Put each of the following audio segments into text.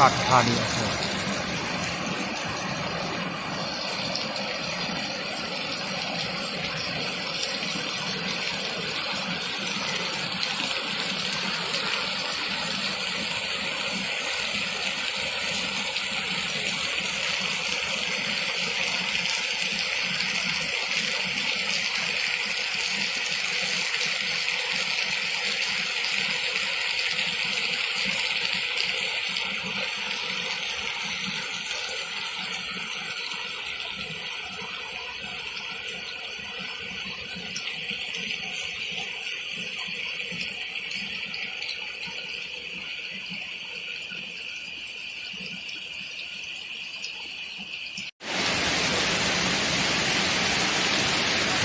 ราชธ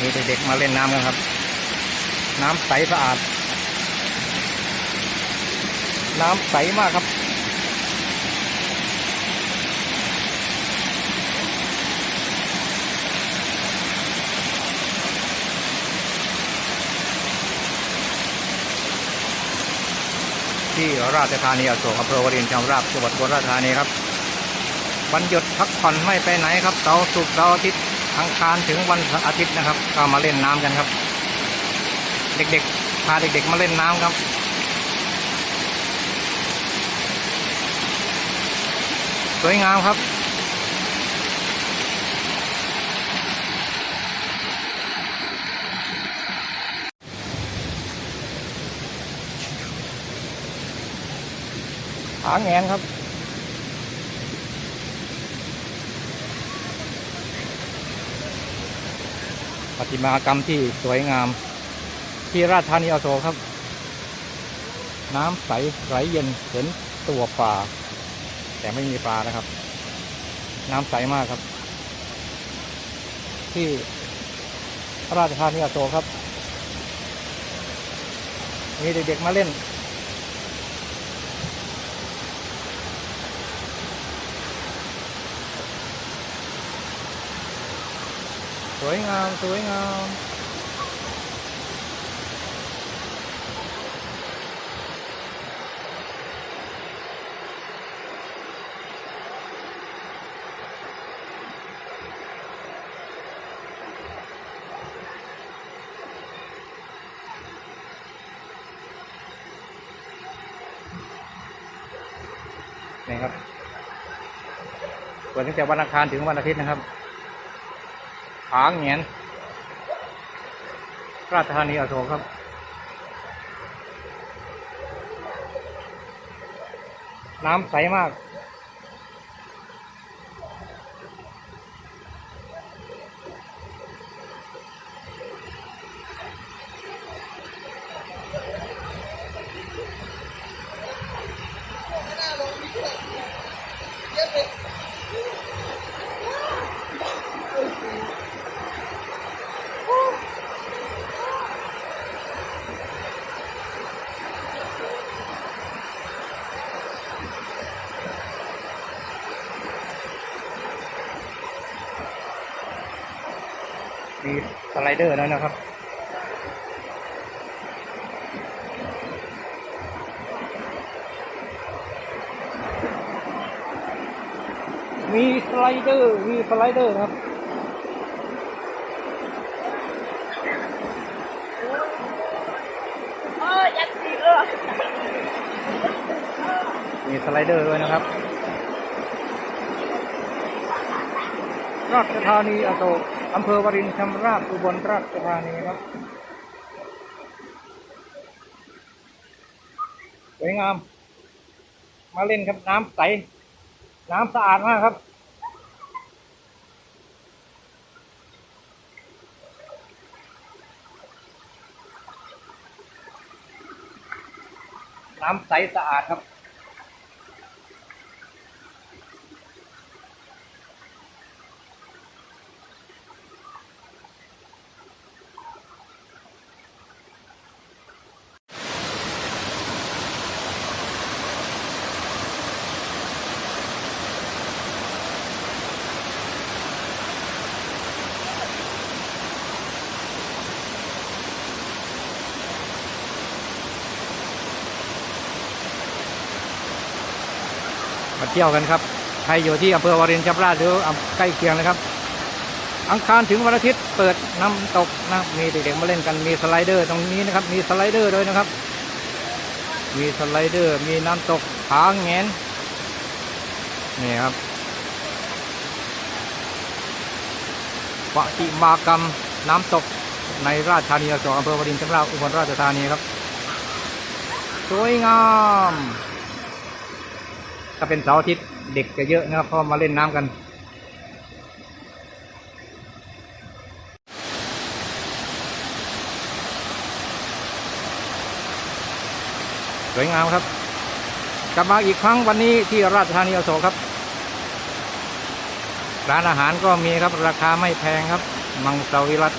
มีเด็กๆมาเล่นน้ำกันครับ น้ำใสสะอาด น้ำใสมากครับที่ราชธานีอโศกอำเภอวรินทร์จังหวัดจังหวัดอุบลราชธานีครับวันหยุดพักผ่อนไม่ไปไหนครับเสาร์ศุกร์เสาร์อาทิตย์ อังคารถึงวันอาทิตย์นะครับ ก็มาเล่นน้ำกันครับ เด็กๆ พาเด็กๆ มาเล่นน้ำครับ สวยงามครับหางแงนครับ ปฏิมากรรมที่สวยงาม ที่ราชธานีอโศกครับ น้ำใสไหลเย็นเห็นตัวปลาแต่ไม่มีปลานะครับ น้ำใสมากครับ ที่ราชธานีอโศกครับ มีเด็กๆมาเล่น วยงาม สวยงามนี่ครับเปิดตั้งแต่วันอังคารถึงวันอาทิตย์นะครับ ผาเหงียนราชธานีอโศกครับ น้ำใสมาก มีสไล เดอร์แล้วนะครับ มีสไลเดอร์ มีสไลเดอร์ครับเออยัดสีเออมีสไลเดอร์ด้วยนะครับ ราชธานีอโศก อำเภอวรินทร์ชำราบอุบลราชธานีครับสวยงาม มาเล่นครับน้ำใส น้ำสะอาดมากครับ น้ำใสสะอาดครับ มาเที่ยวกันครับ ใครอยู่ที่อำเภอวารินชำราบหรือใกล้เคียงนะครับ อังคารถึงวันอาทิตย์เปิดน้ำตกนะ มีเด็กๆมาเล่นกันมีสไลเดอร์ตรงนี้นะครับ มีสไลเดอร์ด้วยนะครับ มีสไลเดอร์ มีน้ำตกผาแงนนี่ครับปฏิมากรรมน้ำตกในราชธานีอโศกอำเภอวารินชำราบอุบลราชธานีครับ สวยงามาเป็นเสาร์อาทิตย์เด็กจะเยอะนะครับเพราะมาเล่นน้ำกัน สวยงามครับ กลับมาอีกครั้งวันนี้ที่ราชธานีอโศกครับ ร้านอาหารก็มีครับราคาไม่แพงครับ มังสวิรัต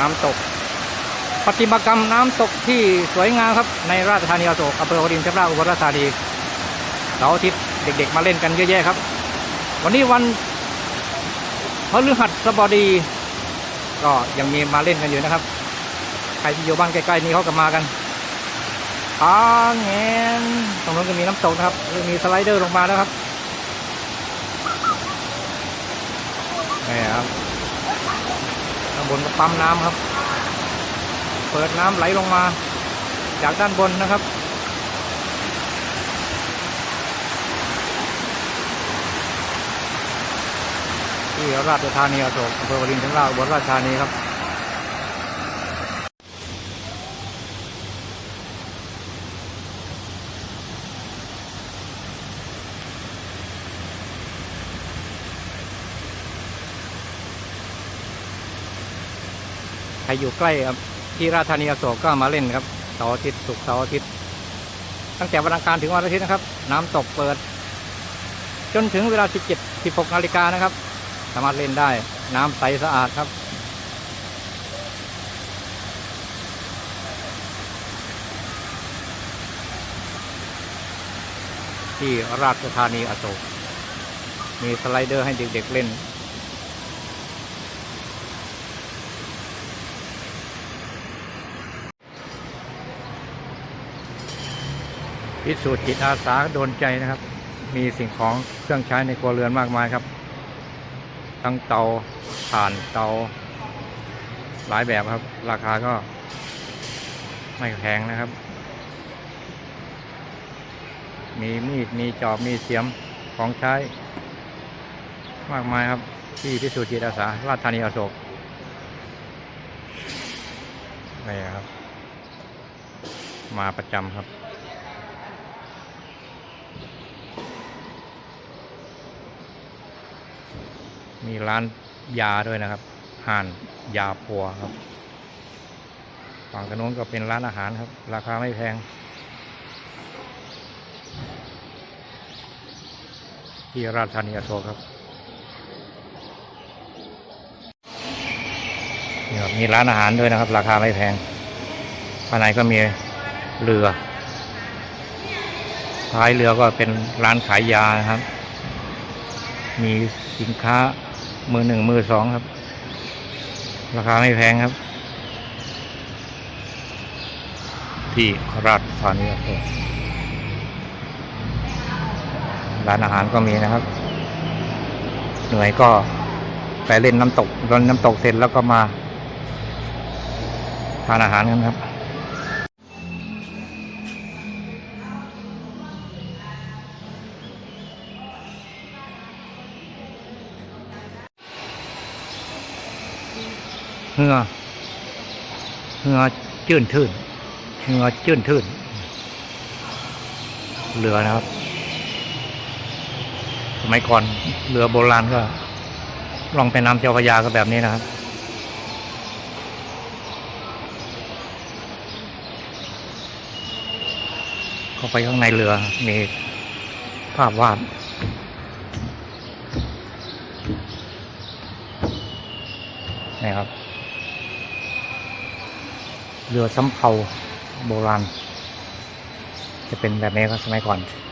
น้ำตก ปฏิมากรรมน้ำตกที่สวยงามครับในราชธานีอโศกอำเภอวารินชำราบอุบลราชธานีเสาร์อาทิตย์เด็กๆ มาเล่นกันเยอะแยะครับ วันนี้วันพฤหัสบดี ก็ยังมีมาเล่นกันอยู่นะครับ ใครที่อยู่บ้านใกล้ๆนี้เขาก็มากันทางแงนตรงนู้นก็มีน้ำตกนะครับมีสไลเดอร์ลงมาแล้วครับนี่ครับ บนก็ปั๊มน้ำครับ เปิดน้ำไหลลงมา จากด้านบนนะครับที่ราชธานีอโศกอำเภอวารินชำราบอุบลราชธานีครับ รอยู่ใกล้ครับที่ราชธานีอโศกก็มาเล่นครับเสาร์อาทิตย์ศุกร์เสาร์อาทิตย์ ตั้งแต่วันอังคารถึงวันอาทิตย์นะครับ น้ำตกเปิด จนถึงเวลา 17 16นาฬิกานะครับ สามารถเล่นได้น้ำใสสะอาดครับที่ราชธานีอโศกมีสไลเดอร์ให้เด็กๆเล่น พิสูจน์จิตอาสาโดนใจนะครับ มีสิ่งของเครื่องใช้ในครัวเรือนมากมายครับ ทั้งเตาถ่านเตา หลายแบบครับ ราคาก็ ไม่แพงนะครับ มีมีดมีจอบมีเสียมของใช้ มากมายครับที่พิสูจน์จิตอาสาราชธานีอโศกนี่ครับ มาประจำครับ มีร้านยาด้วยนะครับห่านยาปัวครับ ฝั่งถนนก็เป็นร้านอาหารครับ ราคาไม่แพงที่ราชธานีอโศกครับนี่ครับมีร้านอาหารด้วยนะครับ ราคาไม่แพงภายในก็มีเรือ ท้ายเรือก็เป็นร้านขายยานะครับ มีสินค้า มือหนึ่งมือสองครับ ราคาไม่แพงครับ ที่ราชธานีอโศกร้านอาหารก็มีนะครับ เหนื่อยก็ไปเล่นน้ำตกรนน้ำตกเสร็จแล้วก็มา ทานอาหารกันครับ เหงือเหงือจื่นทื่นเหงือจื่นทื่นเรือนะครับ สมัยก่อนเรือโบราณก็ลองไปน้ำเจ้าพระยาก็แบบนี้นะครับเข้าไปข้างในเรือมีภาพวาดนี่ครับ เรือสำเภาโบราณ จะเป็นแบบนี้ครับสมัยก่อน